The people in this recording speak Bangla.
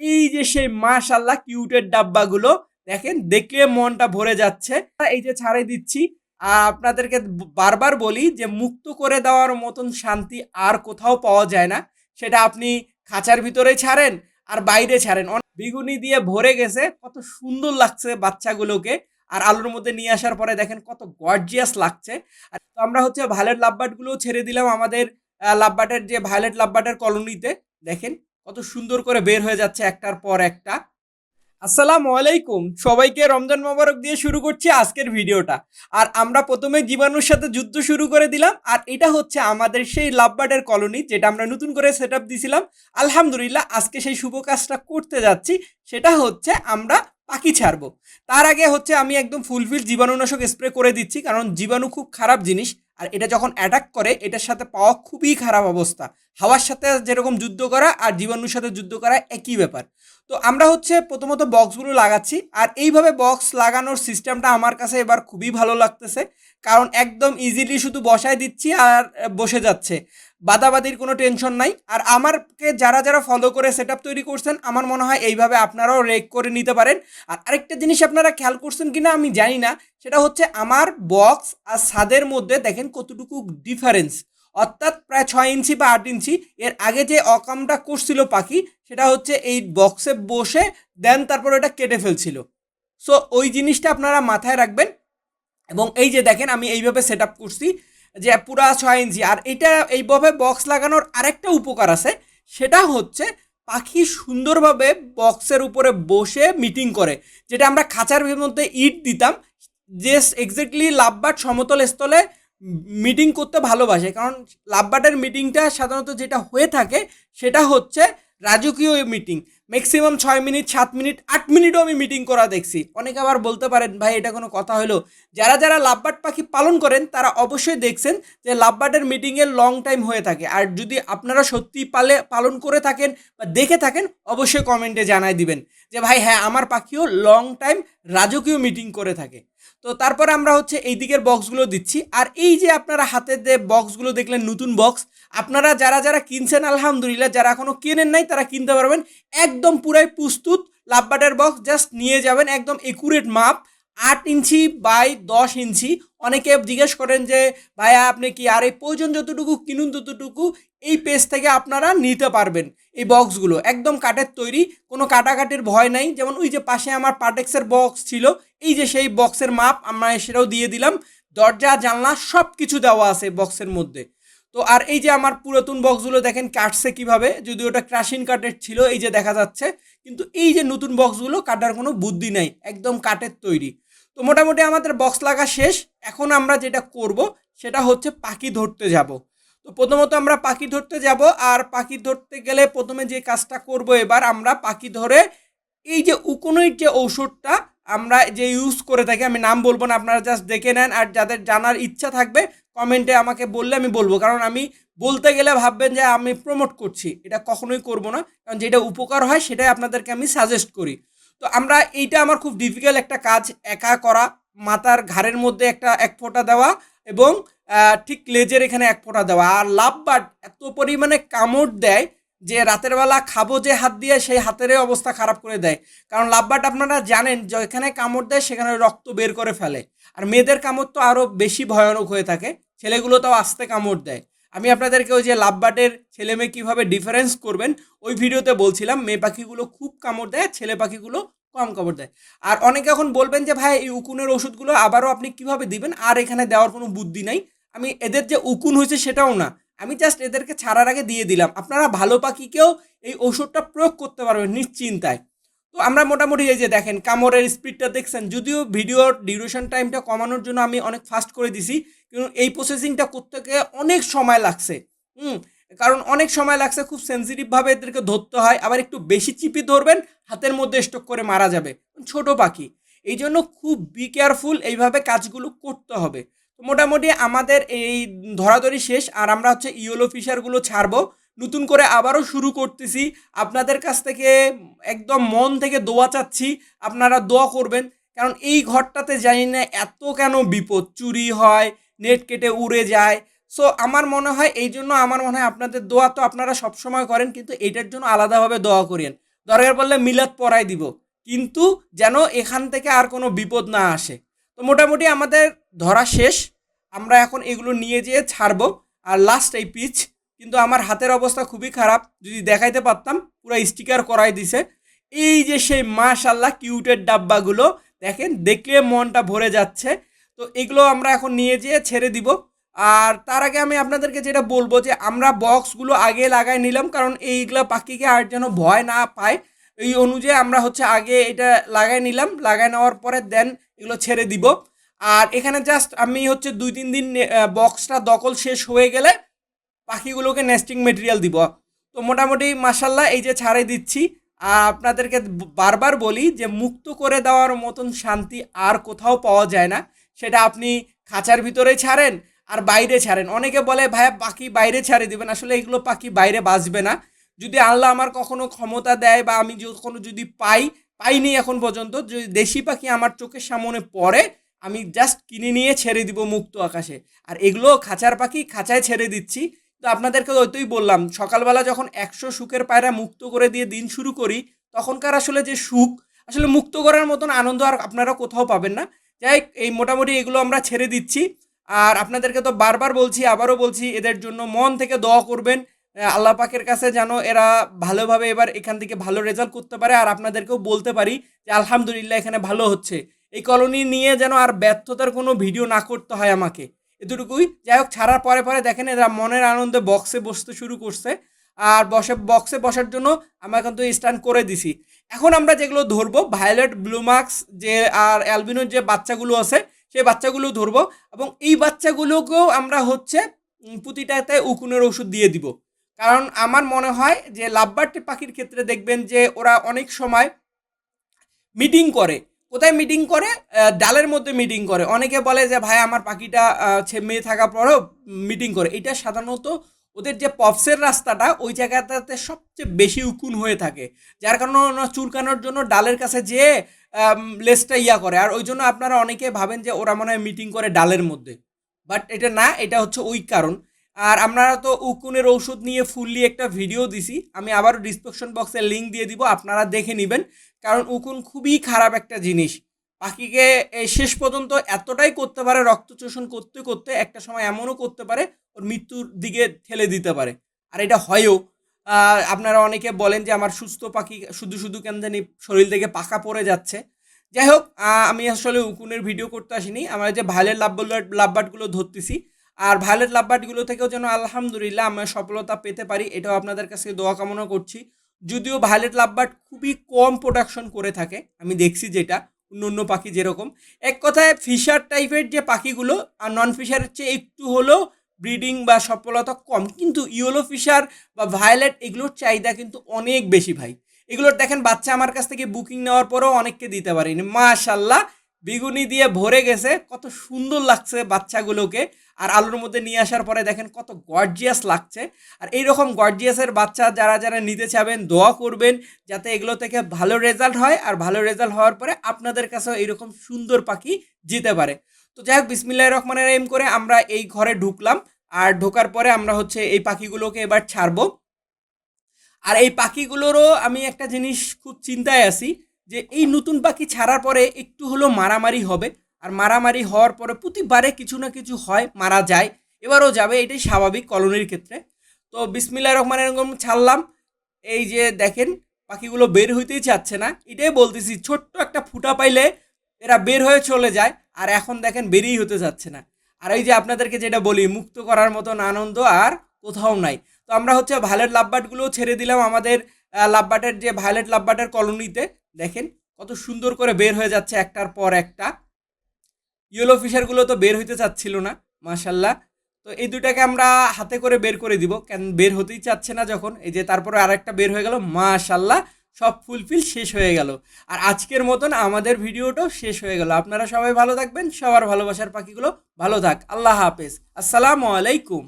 এই যে সেই মাশাল্লাহ কিউটের ডাব্বাগুলো, দেখেন দেখলে মনটা ভরে যাচ্ছে। এই যে ছাড়ে দিচ্ছি আর আপনাদেরকে বারবার বলি যে মুক্ত করে দেওয়ার মতন শান্তি আর কোথাও পাওয়া যায় না। সেটা আপনি খাঁচার ভিতরে ছাড়েন আর বাইরে ছাড়েন। বিগুনি দিয়ে ভরে গেছে, কত সুন্দর লাগছে বাচ্চাগুলোকে। আর আলুর মধ্যে নিয়ে আসার পরে দেখেন কত গর্জিয়াস লাগছে। আর তো আমরা হচ্ছে ভায়োলেট লাভবার্ডগুলো ছেড়ে দিলাম আমাদের লাভবার্ডের যে ভায়োলেট লাভবার্ডের কলোনিতে। দেখেন কত সুন্দর করে বের হয়ে যাচ্ছে একটার পর একটা। আসসালামু আলাইকুম। সবাইকে রমজান মোবারক দিয়ে শুরু করছি আজকের ভিডিওটা। আর আমরা প্রথমে জীবাণুর সাথে যুদ্ধ শুরু করে দিলাম। আর এটা হচ্ছে আমাদের সেই লাভবার্ডের কলোনি, যেটা আমরা নতুন করে সেট আপ দিয়েছিলাম আলহামদুলিল্লাহ, আজকে সেই শুভ কাজটা করতে যাচ্ছি। সেটা হচ্ছে আমরা পাখি ছাড়বো। তার আগে হচ্ছে আমি একদম ফুলফিল জীবাণুনাশক স্প্রে করে দিচ্ছি, কারণ জীবাণু খুব খারাপ জিনিস, আর এটা যখন অ্যাটাক করে, এটার সাথে পাওয়া খুবই খারাপ অবস্থা। হাওয়ার সাথে যেরকম যুদ্ধ করা আর জীবাণুর সাথে যুদ্ধ করা একই ব্যাপার। তো আমরা হচ্ছে প্রথমত বক্সগুলো লাগাচ্ছি, আর এইভাবে বক্স লাগানোর সিস্টেমটা আমার কাছে এবার খুবই ভালো লাগতেছে, কারণ একদম ইজিলি শুধু বসায় দিচ্ছি আর বসে যাচ্ছে। বাদাবাদির কোনো টেনশন নাই। আর আমারকে যারা যারা ফলো করে সেট তৈরি করছেন, আমার মনে হয় এইভাবে আপনারাও রেক করে নিতে পারেন। আর আরেকটা জিনিস আপনারা খেয়াল করছেন কিনা আমি জানি না, সেটা হচ্ছে আমার বক্স আর ছাদের মধ্যে দেখেন কতটুকু ডিফারেন্স অর্থাৎ প্রায় ছয় ইঞ্চি বা আট ইঞ্চি। এর আগে যে অকামটা করছিল পাখি, সেটা হচ্ছে এই বক্সে বসে দেন তারপর ওটা কেটে ফেলছিল। সো ওই জিনিসটা আপনারা মাথায় রাখবেন। এবং এই যে দেখেন, আমি এইভাবে সেট আপ করছি। যে পুরা ছয় ইঞ্চি। আর এটা এইভাবে বক্স লাগানোর আরেকটা উপকার আছে, সেটা হচ্ছে পাখি সুন্দরভাবে বক্সের উপরে বসে মিটিং করে। যেটা আমরা খাঁচার মধ্যে ইট দিতাম, যে এক্স্যাক্টলি লাভবাট সমতল স্থলে মিটিং করতে ভালোবাসে। কারণ লাভবাটের মিটিংটা সাধারণত যেটা হয়ে থাকে, সেটা হচ্ছে রাজকীয় মিটিং ম্যাক্সিমাম ছয় মিনিট, সাত মিনিট, আট মিনিটও আমি মিটিং করা দেখছি। অনেকে আবার বলতে পারেন, ভাই, এটা কোনো কথা হলো। যারা যারা লাভবাট পাখি পালন করেন, তারা অবশ্যই দেখছেন যে লাভবাটের মিটিংয়ের লং টাইম হয়ে থাকে। আর যদি আপনারা সত্যি পালে, পালন করে থাকেন বা দেখে থাকেন, অবশ্যই কমেন্টে জানাই দিবেন যে, ভাই হ্যাঁ আমার পাখিও লং টাইম রাজকীয় মিটিং করে থাকে। তো তারপর আমরা হচ্ছে এই দিকের বক্সগুলো দিচ্ছি। আর এই যে আপনারা হাতে যে বক্সগুলো দেখলেন, নতুন বক্স আপনারা যারা যারা কিনছেন, আলহামদুলিল্লাহ, যারা এখনও কেনেন নাই, তারা কিনতে পারবেন। একদম পুরাই প্রস্তুত লাভবাটের বক্স জাস্ট নিয়ে যাবেন, একদম একুরেট মাপ আট ইঞ্চি বাই দশ ইঞ্চি। অনেকে জিজ্ঞেস করেন যে, ভাইয়া, আপনি কি আর এই প্রয়োজন যতটুকু কিনুন ততটুকু এই পেজ থেকে আপনারা নিতে পারবেন? এই বক্সগুলো একদম কাঠের তৈরি, কোনো কাটাকাটির ভয় নাই। যেমন ওই যে পাশে আমার পাটেক্সের বক্স ছিল, এই যে সেই বক্সের মাপ আমরা সেটাও দিয়ে দিলাম। দরজা, জানলা সব কিছু দেওয়া আছে বক্সের মধ্যে। তো আর এই যে আমার পুরাতন বক্সগুলো দেখেন কাটছে কীভাবে? যদি ওটা ক্রাশিন কাঠের ছিল, এই যে দেখা যাচ্ছে, কিন্তু এই যে নতুন বক্সগুলো কাটার কোনো বুদ্ধি নাই, একদম কাঠের তৈরি। তো মোটামুটি আমাদের বক্স লাগা শেষ, এখন আমরা যেটা করব সেটা হচ্ছে পাখি ধরতে যাব। তো প্রথমত আমরা পাখি ধরতে যাব, আর পাখি ধরতে গেলে প্রথমে যে কাজটা করব এবার আমরা পাখি ধরে এই যে উকুনির যে ঔষধটা আমরা যে ইউজ করে থাকি, আমি নাম বলব না, আপনারা জাস্ট দেখে নেন, আর যাদের জানার ইচ্ছা থাকবে কমেন্টে আমাকে বললে আমি বলব। কারণ আমি বলতে গেলে ভাববেন যে আমি প্রমোট করছি। এটা কখনোই করব না। কারণ যেটা উপকার হয়, সেটাই আপনাদেরকে আমি সাজেস্ট করি। তো আমরা এইটা আমার খুব ডিফিকাল্ট একটা কাজ, একা করা, মাথার ঘাড়ের মধ্যে একটা এক ফোঁটা দেওয়া এবং ঠিক লেজের এখানে এক ফোঁটা দেওয়া। আর লাভ বাট এত পরিমাণে কামড় দেয় যে রাতের বেলা খাব যে হাত দিয়ে, সেই হাতেরই অবস্থা খারাপ করে দেয়। কারণ লাভবাট আপনারা জানেন, যেখানে কামড় দেয়, সেখানে রক্ত বের করে ফেলে। আর মেয়েদের কামড় তো আরও বেশি ভয়ানক হয়ে থাকে। ছেলেগুলো তাও আস্তে কামড় দেয়। আমি আপনাদেরকে ওই যে লাভবাটের ছেলে মেয়ে কীভাবে ডিফারেন্স করবেন, ওই ভিডিওতে বলছিলাম, মেয়ে পাখিগুলো খুব কামড় দেয় ছেলে পাখিগুলো কম কামড় দেয়। আর অনেকে এখন বলবেন যে, ভাই, এই উকুনের ওষুধগুলো আবারও আপনি কীভাবে দিবেন? আর এখানে দেওয়ার কোনো বুদ্ধি নাই। আমি এদের যে উকুন হয়েছে সেটাও না। আমি জাস্ট এদেরকে ছাড়ার আগে দিয়ে দিলাম। আপনারা ভালো পাখিকেও এই ওষুধটা প্রয়োগ করতে পারবেন নিশ্চিন্তায়। তো আমরা মোটামুটি এই যে দেখেন, কামড়ের স্পিডটা দেখছেন, যদিও ভিডিওর ডিউরেশন টাইমটা কমানোর জন্য আমি অনেক ফাস্ট করে দিছি, কিন্তু এই প্রসেসিংটা করতে গিয়ে অনেক সময় লাগছে। হুম, কারণ অনেক সময় লাগছে, খুব সেন্সিটিভভাবে এদেরকে ধরতে হয়, আবার একটু বেশি চিপি ধরবেন, হাতের মধ্যে স্টক করে মারা যাবে। ছোট পাখি। এই জন্য খুব বি কেয়ারফুল এইভাবে কাজগুলো করতে হবে। মোটামুটি আমাদের এই ধরাধরি শেষ, আর আমরা হচ্ছে ইয়েলো ফিশারগুলো ছাড়বো। নতুন করে আবারও শুরু করতেছি। আপনাদের কাছ থেকে একদম মন থেকে দোয়া চাচ্ছি, আপনারা দোয়া করবেন। কারণ এই ঘরটাতে জানি না এত কেন বিপদ, চুরি হয়, নেট কেটে উড়ে যায়। সো আমার মনে হয় এই জন্য আমার মনে হয় আপনাদের দোয়া তো আপনারা সবসময় করেন, কিন্তু এটার জন্য আলাদাভাবে দোয়া করেন দরকার পড়লে মিলাদ পড়াই দিব। কিন্তু যেন এখান থেকে আর কোনো বিপদ না আসে। তো মোটামুটি আমাদের ধরা শেষ। আমরা এখন এগুলো নিয়ে যেয়ে ছাড়বো। আর লাস্ট এই পিচ কিন্তু আমার হাতের অবস্থা খুবই খারাপ। যদি দেখাইতে পারতাম, পুরো স্টিকার করাই দিছে। এই যে সেই মাশাল্লাহ কিউটের ডাব্বাগুলো, দেখেন, দেখলে মনটা ভরে যাচ্ছে। তো এগুলো আমরা এখন নিয়ে যেয়ে ছেড়ে দিব। আর তার আগে আমি আপনাদেরকে যেটা বলব যে, আমরা বক্সগুলো আগে লাগাই নিলাম। কারণ এইগুলো পাখিকে আর যেন ভয় না পায়। এই অনুযায়ী আমরা হচ্ছে আগে এটা লাগাই নিলাম, লাগাই নেওয়ার পরে দেন এগুলো ছেড়ে দিব। আর এখানে জাস্ট আমি হচ্ছে দুই তিন দিন বক্সটা দখল শেষ হয়ে গেলে পাখিগুলোকে নেস্টিং মেটেরিয়াল দিব। তো মোটামুটি মাসাল্লাহ এই যে ছাড়ে দিচ্ছি। আর আপনাদেরকে বারবার বলি যে মুক্ত করে দেওয়ার মতন শান্তি আর কোথাও পাওয়া যায় না। সেটা আপনি খাঁচার ভিতরে ছাড়েন আর বাইরে ছাড়েন। অনেকে বলে, ভাইয়া, পাখি বাইরে ছাড়ে দিবেন। আসলে এগুলো পাখি বাইরে বাঁচবে না। যদি আল্লাহ আমার কখনো ক্ষমতা দেয় বা আমি কখনো যদি পাই, পাইনি এখন পর্যন্ত, যদি দেশি পাখি আমার চোখের সামনে পড়ে, আমি জাস্ট কিনে নিয়ে ছেড়ে দিব মুক্ত আকাশে। আর এগুলো খাঁচার পাখি খাঁচায় ছেড়ে দিচ্ছি। তো আপনাদেরকে ওইটাই বললাম, সকালবেলা যখন একশো সুখের পায়রা মুক্ত করে দিয়ে দিন শুরু করি, তখনকার আসলে যে সুখ, আসলে মুক্ত করার মতন আনন্দ আর আপনারা কোথাও পাবেন না। যাই এই মোটামুটি এগুলো আমরা ছেড়ে দিচ্ছি। আর আপনাদেরকে তো বারবার বলছি, আবারও বলছি, এদের জন্য মন থেকে দোয়া করবেন। আল্লাহ পাকের কাছে যেন এরা ভালোভাবে এবার এখান থেকে ভালো রেজাল্ট করতে পারে, আর আপনাদেরকেও বলতে পারি যে আলহামদুলিল্লাহ এখানে ভালো হচ্ছে। এই কলোনি নিয়ে যেন আর ব্যর্থতার কোনো ভিডিও না করতে হয় আমাকে। এতটুকুই। যাই হোক, ছাড়ার পরে পরে দেখেন এরা মনের আনন্দে বক্সে বসতে শুরু করছে, আর বসে বক্সে বসার জন্য আমরা কিন্তু স্ট্যান্ড করে দিছি। এখন আমরা যেগুলো ধরবো ভায়োলেট ব্লুমার্কস যে আর অ্যালবিনোর যে বাচ্চাগুলো আছে, সেই বাচ্চাগুলো ধরবো, এবং এই বাচ্চাগুলোকেও আমরা হচ্ছে প্রতিটাতে উকুনের ওষুধ দিয়ে দিব। কারণ আমার মনে হয় যে লাভবার্ড পাখির ক্ষেত্রে দেখবেন যে ওরা অনেক সময় মিটিং করে। কোথায় মিটিং করে? ডালের মধ্যে মিটিং করে। অনেকে বলে যে ভাই আমার পাখিটা আহ, ছে- মেয়ে থাকার পরেও মিটিং করে। এটা সাধারণত ওদের যে পপসের রাস্তাটা ওই জায়গাটাতে সবচেয়ে বেশি উকুন হয়ে থাকে। যার কারণে ওরা চুলকানোর জন্য ডালের কাছে যেয়ে লেসটা ইয়া করে। আর ওই জন্য আপনারা অনেকে ভাবেন যে ওরা মনে হয় মিটিং করে ডালের মধ্যে। বাট এটা না এটা হচ্ছে ওই কারণ। আর আপনারা তো উকুনের ঔষধ নিয়ে ফুললি একটা ভিডিও দিছি, আমি আবার ডিসক্রিপশন বক্সে লিঙ্ক দিয়ে দিব, আপনারা দেখে নেবেন, কারণ উকুন খুবই খারাপ একটা জিনিস। পাখিকে শেষ পর্যন্ত এতটাই করতে পারে রক্তচোষণ করতে করতে একটা সময় এমনও করতে পারে, ওর মৃত্যুর দিকে ঠেলে দিতে পারে। আর এটা হয়ও আপনারা অনেকে বলেন যে আমার সুস্থ পাখি শুধু শুধু কেন জানি শরীর থেকে পাকা পড়ে যাচ্ছে। যাই হোক আমি আসলে উকুনের ভিডিও করতে আসিনি, আমার যে ভাইলের লাভবার্ড লাভবার্ডগুলো ধরতেছি আর ভাইলেট লাভবার্ডগুলো থেকেও যেন আলহামদুলিল্লাহ আমরা সফলতা পেতে পারি, এটাও আপনাদের কাছে দোয়া কামনা করছি। যদিও ভাইলেট লাভবার্ড খুবই কম প্রোডাকশন করে থাকে, আমি দেখছি যেটা, অন্য অন্য পাখি যেরকম। এক কথায় ফিশার টাইপের যে পাখিগুলো, আর নন ফিশারের চেয়ে একটু হলেও ব্রিডিং বা সফলতা কম। কিন্তু ইয়েলো ফিশার বা ভায়োলেট এগুলোর চাহিদা কিন্তু অনেক বেশি ভাই। এগুলোর দেখেন, বাচ্চা আমার কাছ থেকে বুকিং নেওয়ার পরেও অনেককে দিতে পারিনি। মাশাল্লাহ বেগুনি দিয়ে ভরে গেছে, কত সুন্দর লাগছে বাচ্চাগুলোকে। আর আলুর মধ্যে নিয়ে আসার পরে দেখেন কত গর্জিয়াস লাগছে। আর এইরকম গর্জিয়াসের বাচ্চা যারা যারা নিতে চাবেন, দোয়া করবেন যাতে এগুলো থেকে ভালো রেজাল্ট হয়। আর ভালো রেজাল্ট হওয়ার পরে আপনাদের কাছেও এইরকম সুন্দর পাখি যেতে পারে। তো যাই হোক, বিসমিল্লাহ রহমানের এম করে আমরা এই ঘরে ঢুকলাম। আর ঢোকার পরে আমরা হচ্ছে এই পাখিগুলোকে এবার ছাড়বো। আর এই পাখিগুলোরও আমি একটা জিনিস খুব চিন্তায় আছি। যে এই নতুন পাখি ছাড়ার পরে একটু হলো মারামারি হবে। আর মারামারি হওয়ার পরে প্রতিবারে কিছু না কিছু হয়, মারা যায়। এবারও যাবে, এটাই স্বাভাবিক কলোনির ক্ষেত্রে। তো বিসমিল্লা রহমানের এরকম ছাড়লাম। এই যে দেখেন, পাখিগুলো বের হইতেই চাচ্ছে না। এটাই বলতেছি, ছোট্ট একটা ফুটা পাইলে এরা বের হয়ে চলে যায়, আর এখন দেখেন বেরিয়েই হতে যাচ্ছে না। আর এই যে আপনাদেরকে যেটা বলি, মুক্ত করার মতন আনন্দ আর কোথাও নাই। তো আমরা হচ্ছে ভায়োলেট লাভবার্ডগুলো ছেড়ে দিলাম আমাদের লাভবার্ডের যে ভায়োলেট লাভবার্ডের কলোনিতে, দেখেন কত সুন্দর করে বের হয়ে যাচ্ছে একটার পর একটা। ইয়েলো ফিশারগুলো তো বের হইতে চাচ্ছিল না মাশাল্লাহ তো এই দুটাকে আমরা হাতে করে বের করে দিব, কেন বের হতেই চাচ্ছে না যখন। এই যে তারপরে আরেকটা বের হয়ে গেল মাশাল্লাহ সব ফুলফিল শেষ হয়ে গেল। আর আজকের মতন আমাদের ভিডিওটাও শেষ হয়ে গেল। আপনারা সবাই ভালো থাকবেন, সবার ভালোবাসার পাখিগুলো ভালো থাক। আল্লাহ হাফেজ। আসসালামু আলাইকুম।